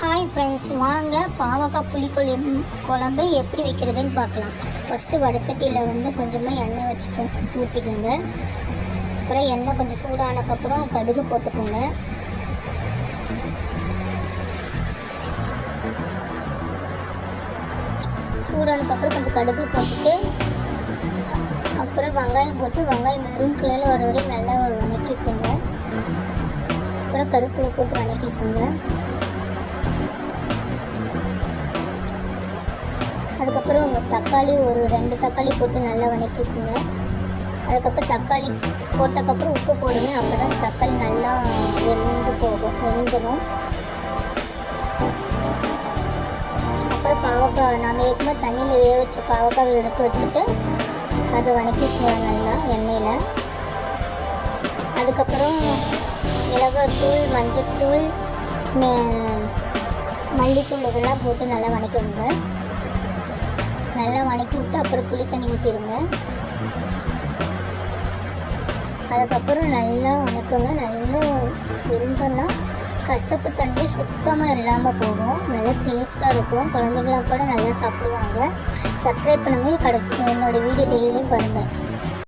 Hi friends வாங்க பாவக்காய் புளிக்கொழி குழம்பு எப்படி வைக்கிறதுன்னு பார்க்கலாம். ஃபஸ்ட்டு வடச்சட்டியில் வந்து கொஞ்சமாக எண்ணெய் வச்சுக்கோ ஊற்றிக்கோங்க அப்புறம் எண்ணெய் கொஞ்சம் சூடானதுக்கப்புறம் கடுகு போட்டுக்கோங்க. சூடானதுக்கப்புறம் கொஞ்சம் கடுகு போட்டுட்டு அப்புறம் வெங்காயம் போட்டு வெங்காயம் மெரூன் கலரில் வர வரையும் நல்லா வணக்கிக்கோங்க அப்புறம் கருப்பில் போட்டு வணக்கிக்கோங்க அதுக்கப்புறம் உங்கள் தக்காளி ஒரு ரெண்டு தக்காளி போட்டு நல்லா வணக்கிக்கோங்க. அதுக்கப்புறம் தக்காளி போட்டக்கப்புறம் உப்பு போடுங்க. அப்போ தான் தக்காளி நல்லா வெந்து போகும் வெந்துடும் அப்புறம் பாவக்காய் நாம் ஏற்கனவே தண்ணியில் வேக வச்ச பாவக்காவை எடுத்து வச்சுட்டு அதை வணக்கிக்குவோம் நல்லா எண்ணெயில். அதுக்கப்புறம் மிளகாத்தூள் மஞ்சத்தூள் மல்லித்தூள் இதெல்லாம் போட்டு நல்லா வணக்கிடுங்க நல்லா வணக்கி விட்டு அப்புறம் புளி தண்ணி ஊற்றிடுங்க அதுக்கப்புறம் நல்லா வணக்கங்க. நல்லா விரும்புனா கசப்பு தண்ணி சுத்தமாக இல்லாமல் போகும். நல்லா டேஸ்ட்டாக இருக்கும். குழந்தைங்களாம் கூட நல்லா சாப்பிடுவாங்க. சப்ஸ்கிரைப் பண்ணுங்கள் கடைசி என்னோடய வீடியோ டெய்லியும் பாருங்கள்